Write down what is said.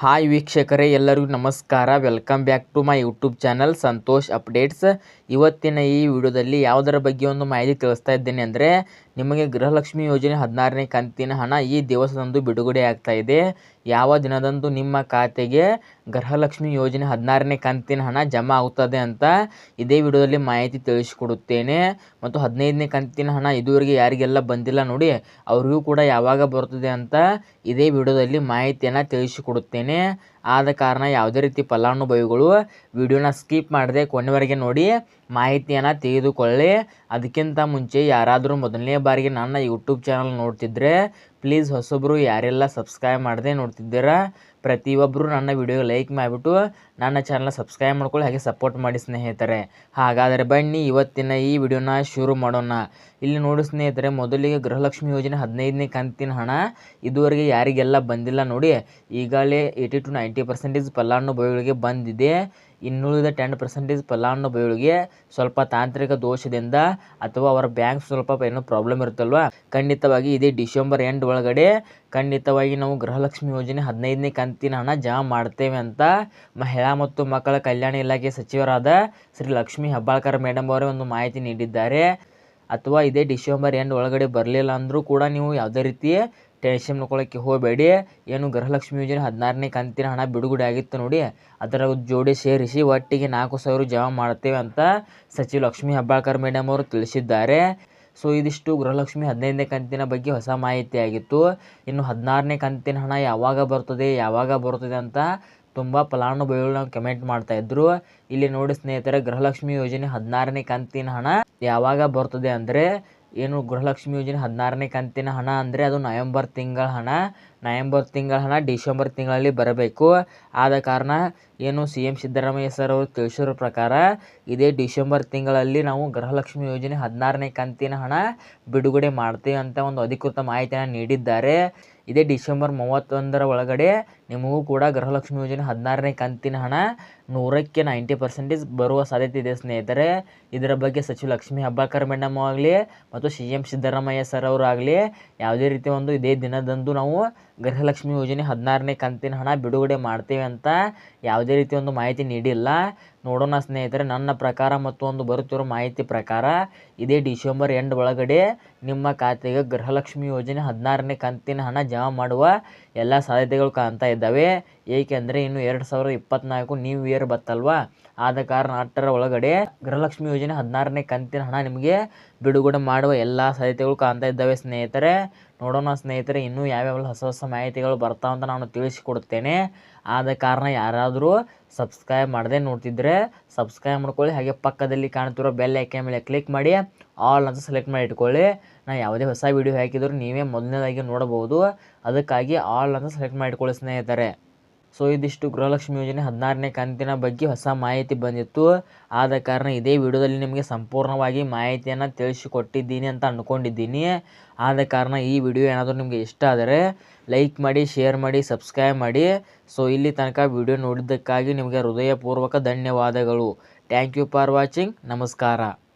Hi ವೀಕ್ಷಕರೇ, ಎಲ್ಲರಿಗೂ ನಮಸ್ಕಾರ. Welcome back to my YouTube channel Santosh updates ಇವತ್ತಿನ ಈ ವಿಡಿಯೋದಲ್ಲಿ ಯಾವುದರ ಬಗ್ಗೆ ಒಂದು ಮಾಹಿತಿ ತಿಳಿಸ್ತಾ ಇದ್ದೇನೆ ಅಂದರೆ ನಿಮಗೆ ಗೃಹಲಕ್ಷ್ಮಿ ಯೋಜನೆ ಹದಿನಾರನೇ ಕಂತಿನ ಹಣ ಈ ದಿವಸದಂದು ಬಿಡುಗಡೆ ಆಗ್ತಾ ಇದೆ. ಯಾವ ದಿನದಂದು ನಿಮ್ಮ ಖಾತೆಗೆ ಗೃಹಲಕ್ಷ್ಮಿ ಯೋಜನೆ ಹದಿನಾರನೇ ಕಂತಿನ ಹಣ ಜಮಾ ಆಗುತ್ತದೆ ಅಂತ ಇದೇ ವಿಡಿಯೋದಲ್ಲಿ ಮಾಹಿತಿ ತಿಳಿಸಿಕೊಡುತ್ತೇನೆ. ಮತ್ತು ಹದಿನೈದನೇ ಕಂತಿನ ಹಣ ಇದುವರೆಗೆ ಯಾರಿಗೆಲ್ಲ ಬಂದಿಲ್ಲ ನೋಡಿ, ಅವರಿಗೂ ಕೂಡ ಯಾವಾಗ ಬರುತ್ತದೆ ಅಂತ ಇದೇ ವಿಡಿಯೋದಲ್ಲಿ ಮಾಹಿತಿಯನ್ನು ತಿಳಿಸಿಕೊಡುತ್ತೇನೆ. ಆದ ಕಾರಣ ಯಾವುದೇ ರೀತಿ ಫಲಾನುಭವಿಗಳು ವಿಡಿಯೋನ ಸ್ಕಿಪ್ ಮಾಡದೆ ಕೊನೆವರೆಗೆ ನೋಡಿ ಮಾಹಿತಿಯನ್ನು ತೆಗೆದುಕೊಳ್ಳಿ. ಅದಕ್ಕಿಂತ ಮುಂಚೆ ಯಾರಾದರೂ ಮೊದಲನೇ ಬಾರಿಗೆ ನನ್ನ ಯೂಟ್ಯೂಬ್ ಚಾನಲ್ ನೋಡ್ತಿದ್ರೆ ಪ್ಲೀಸ್ ಹೊಸೊಬ್ಬರು ಯಾರೆಲ್ಲ ಸಬ್ಸ್ಕ್ರೈಬ್ ಮಾಡದೆ ನೋಡ್ತಿದ್ದೀರಾ ಪ್ರತಿಯೊಬ್ಬರು ನನ್ನ ವಿಡಿಯೋ ಲೈಕ್ ಮಾಡಿಬಿಟ್ಟು ನನ್ನ ಚಾನಲ್ ಸಬ್ಸ್ಕ್ರೈಬ್ ಮಾಡ್ಕೊಳ್ಳಿ, ಹಾಗೆ ಸಪೋರ್ಟ್ ಮಾಡಿ ಸ್ನೇಹಿತರೆ. ಹಾಗಾದರೆ ಬನ್ನಿ, ಇವತ್ತಿನ ಈ ವಿಡಿಯೋನ ಶುರು ಮಾಡೋಣ. ಇಲ್ಲಿ ನೋಡಿ ಸ್ನೇಹಿತರೆ, ಮೊದಲಿಗೆ ಗೃಹಲಕ್ಷ್ಮಿ ಯೋಜನೆ ಹದಿನೈದನೇ ಕಂತಿನ ಹಣ ಇದುವರೆಗೆ ಯಾರಿಗೆಲ್ಲ ಬಂದಿಲ್ಲ ನೋಡಿ, ಈಗಾಗಲೇ ಏಯ್ಟಿ ಟು ನೈಂಟಿ ಪರ್ಸೆಂಟೇಜ್ ಫಲಾನುಭವಿಗಳಿಗೆ ಬಂದಿದೆ. ಇನ್ನುಳಿದ ಟೆನ್ ಪರ್ಸೆಂಟೇಜ್ ಫಲಾನುಭವಿಗಳಿಗೆ ಸ್ವಲ್ಪ ತಾಂತ್ರಿಕ ದೋಷದಿಂದ ಅಥವಾ ಅವರ ಬ್ಯಾಂಕ್ ಸ್ವಲ್ಪ ಏನೋ ಪ್ರಾಬ್ಲಮ್ ಇರುತ್ತಲ್ವ, ಖಂಡಿತವಾಗಿ ಇದೇ ಡಿಸೆಂಬರ್ ಎಂಡ್ ಒಳಗಡೆ ಖಂಡಿತವಾಗಿ ನಾವು ಗೃಹಲಕ್ಷ್ಮಿ ಯೋಜನೆ ಹದಿನೈದನೇ ಕಂತಿನ ಹಣ ಜಮಾ ಮಾಡ್ತೇವೆ ಅಂತ ಮಹಿಳಾ ಮತ್ತು ಮಕ್ಕಳ ಕಲ್ಯಾಣ ಇಲಾಖೆ ಸಚಿವರಾದ ಶ್ರೀ ಲಕ್ಷ್ಮೀ ಹೆಬ್ಬಾಳ್ಕರ್ ಮೇಡಮ್ ಅವರೇ ಒಂದು ಮಾಹಿತಿ ನೀಡಿದ್ದಾರೆ. ಅಥವಾ ಇದೇ ಡಿಸೆಂಬರ್ ಎಂಡ್ ಒಳಗಡೆ ಬರಲಿಲ್ಲ ಅಂದರೂ ಕೂಡ ನೀವು ಯಾವುದೇ ರೀತಿ ಟೆನ್ಷನ್ ಮಾಡ್ಕೊಳ್ಳೋಕ್ಕೆ ಹೋಗಬೇಡಿ. ಏನು ಗೃಹಲಕ್ಷ್ಮಿ ಯೋಜನೆ ಹದಿನಾರನೇ ಕಂತಿನ ಹಣ ಬಿಡುಗಡೆ ಆಗಿತ್ತು ನೋಡಿ, ಅದರ ಜೋಡಿ ಸೇರಿಸಿ ಒಟ್ಟಿಗೆ ನಾಲ್ಕು ಸಾವಿರ ಜಮಾ ಮಾಡ್ತೇವೆ ಅಂತ ಸಚಿವ ಲಕ್ಷ್ಮೀ ಹೆಬ್ಬಾಳ್ಕರ್ ಮೇಡಮ್ ಅವರು ತಿಳಿಸಿದ್ದಾರೆ. ಸೊ ಇದಿಷ್ಟು ಗೃಹಲಕ್ಷ್ಮಿ ಹದಿನೈದನೇ ಕಂತಿನ ಬಗ್ಗೆ ಹೊಸ ಮಾಹಿತಿ ಆಗಿತ್ತು. ಇನ್ನು ಹದಿನಾರನೇ ಕಂತಿನ ಹಣ ಯಾವಾಗ ಬರ್ತದೆ ಯಾವಾಗ ಬರ್ತದೆ ಅಂತ ತುಂಬ ಫಲಾನುಭವಿಗಳು ನಾವು ಕಮೆಂಟ್ ಮಾಡ್ತಾ ಇದ್ರು. ಇಲ್ಲಿ ನೋಡಿ ಸ್ನೇಹಿತರೆ, ಗೃಹಲಕ್ಷ್ಮಿ ಯೋಜನೆ ಹದಿನಾರನೇ ಕಂತಿನ ಹಣ ಯಾವಾಗ ಬರ್ತದೆ ಅಂದರೆ ಏನು ಗೃಹಲಕ್ಷ್ಮಿ ಯೋಜನೆ ಹದಿನಾರನೇ ಕಂತಿನ ಹಣ ಅಂದರೆ ಅದು ನವೆಂಬರ್ ತಿಂಗಳ ಹಣ. ನವೆಂಬರ್ ತಿಂಗಳ ಹಣ ಡಿಸೆಂಬರ್ ತಿಂಗಳಲ್ಲಿ ಬರಬೇಕು. ಆದ ಕಾರಣ ಏನು ಸಿ ಎಂ ಸಿದ್ದರಾಮಯ್ಯ ಸರ್ ಅವರು ತಿಳಿಸಿರೋ ಪ್ರಕಾರ ಇದೇ ಡಿಸೆಂಬರ್ ತಿಂಗಳಲ್ಲಿ ನಾವು ಗೃಹಲಕ್ಷ್ಮಿ ಯೋಜನೆ ಹದಿನಾರನೇ ಕಂತಿನ ಹಣ ಬಿಡುಗಡೆ ಮಾಡ್ತೀವಿ ಅಂತ ಒಂದು ಅಧಿಕೃತ ಮಾಹಿತಿಯನ್ನು ನೀಡಿದ್ದಾರೆ. ಇದೇ ಡಿಸೆಂಬರ್ ಮೂವತ್ತೊಂದರ ಒಳಗಡೆ ನಿಮಗೂ ಕೂಡ ಗೃಹಲಕ್ಷ್ಮಿ ಯೋಜನೆ ಹದಿನಾರನೇ ಕಂತಿನ ಹಣ ನೂರಕ್ಕೆ ನೈಂಟಿ ಪರ್ಸೆಂಟೇಜ್ ಬರುವ ಸಾಧ್ಯತೆ ಇದೆ ಸ್ನೇಹಿತರೆ. ಇದರ ಬಗ್ಗೆ ಸಚಿವ ಲಕ್ಷ್ಮೀ ಹೆಬ್ಬಾಳ್ಕರ್ ಮೇಡಮ್ ಆಗಲಿ ಮತ್ತು ಸಿ ಎಂ ಸಿದ್ದರಾಮಯ್ಯ ಸರ್ ಅವರು ಆಗಲಿ ಯಾವುದೇ ರೀತಿ ಒಂದು ಇದೇ ದಿನದಂದು ನಾವು ಗೃಹಲಕ್ಷ್ಮಿ ಯೋಜನೆ ಹದಿನಾರನೇ ಕಂತಿನ ಹಣ ಬಿಡುಗಡೆ ಮಾಡ್ತೇವೆ ಅಂತ ಯಾವುದೇ ರೀತಿ ಒಂದು ಮಾಹಿತಿ ನೀಡಿಲ್ಲ. ನೋಡೋಣ ಸ್ನೇಹಿತರೆ, ನನ್ನ ಪ್ರಕಾರ ಮತ್ತು ಒಂದು ಬರುತ್ತಿರೋ ಮಾಹಿತಿ ಪ್ರಕಾರ ಇದೇ ಡಿಸೆಂಬರ್ ಎಂಡ್ ಒಳಗಡೆ ನಿಮ್ಮ ಖಾತೆಗೆ ಗೃಹಲಕ್ಷ್ಮಿ ಯೋಜನೆ ಹದಿನಾರನೇ ಕಂತಿನ ಹಣ ಜಮಾ ಮಾಡುವ ಎಲ್ಲ ಸಾಧ್ಯತೆಗಳು ಕಾಣ್ತಾ ಇದ್ದಾವೆ. ಏಕೆಂದರೆ ಇನ್ನು ಎರಡು ಸಾವಿರದ ಇಪ್ಪತ್ತ್ನಾಲ್ಕು ನ್ಯೂ ಇಯರ್ ಬತ್ತಲ್ವಾ? ಆದ ಕಾರಣ ಅಟ್ಟರ ಒಳಗಡೆ ಗೃಹಲಕ್ಷ್ಮಿ ಯೋಜನೆ ಹದಿನಾರನೇ ಕಂತಿನ ಹಣ ನಿಮಗೆ ಬಿಡುಗಡೆ ಮಾಡುವ ಎಲ್ಲ ಸಾಧ್ಯತೆಗಳು ಕಾಣ್ತಾ ಇದ್ದಾವೆ ಸ್ನೇಹಿತರೆ. ನೋಡೋಣ ಸ್ನೇಹಿತರೆ, ಇನ್ನೂ ಯಾವ್ಯಾವ ಹೊಸ ಹೊಸ ಮಾಹಿತಿಗಳು ಬರ್ತಾವಂತ ನಾನು ತಿಳಿಸಿಕೊಡ್ತೇನೆ ಆದ ಕಾರಣ ಯಾರಾದರೂ ಸಬ್ಸ್ಕ್ರೈಬ್ ಮಾಡದೆ ನೋಡ್ತಿದ್ರೆ ಸಬ್ಸ್ಕ್ರೈಬ್ ಮಾಡ್ಕೊಳ್ಳಿ. ಹಾಗೆ ಪಕ್ಕದಲ್ಲಿ ಕಾಣ್ತಿರೋ ಬೆಲ್ ಐಕೆ ಮೇಲೆ ಕ್ಲಿಕ್ ಮಾಡಿ ಆಲ್ ಅಂತ ಸೆಲೆಕ್ಟ್ ಮಾಡಿ ಇಟ್ಕೊಳ್ಳಿ. ನಾನು ಯಾವುದೇ ಹೊಸ ವೀಡಿಯೋ ಹಾಕಿದರೂ ನೀವೇ ಮೊದಲನೇದಾಗಿ ನೋಡಬಹುದು. ಅದಕ್ಕಾಗಿ ಆಲ್ ಅಂತ ಸೆಲೆಕ್ಟ್ ಮಾಡಿ ಇಟ್ಕೊಳ್ಳಿ ಸ್ನೇಹಿತರೆ. ಸೊ ಇದಿಷ್ಟು ಗೃಹಲಕ್ಷ್ಮಿ ಯೋಜನೆ ಹದಿನಾರನೇ ಕಂತಿನ ಬಗ್ಗೆ ಹೊಸ ಮಾಹಿತಿ ಬಂದಿತ್ತು. ಆದ ಕಾರಣ ಇದೇ ವಿಡಿಯೋದಲ್ಲಿ ನಿಮಗೆ ಸಂಪೂರ್ಣವಾಗಿ ಮಾಹಿತಿಯನ್ನು ತಿಳಿಸಿಕೊಟ್ಟಿದ್ದೀನಿ ಅಂತ ಅಂದ್ಕೊಂಡಿದ್ದೀನಿ. ಆದ ಕಾರಣ ಈ ವಿಡಿಯೋ ಏನಾದರೂ ನಿಮಗೆ ಇಷ್ಟ ಆದರೆ ಲೈಕ್ ಮಾಡಿ, ಶೇರ್ ಮಾಡಿ, ಸಬ್ಸ್ಕ್ರೈಬ್ ಮಾಡಿ. ಸೊ, ಇಲ್ಲಿ ತನಕ ವಿಡಿಯೋ ನೋಡಿದ್ದಕ್ಕಾಗಿ ನಿಮಗೆ ಹೃದಯಪೂರ್ವಕ ಧನ್ಯವಾದಗಳು. Thank you for watching. ನಮಸ್ಕಾರ.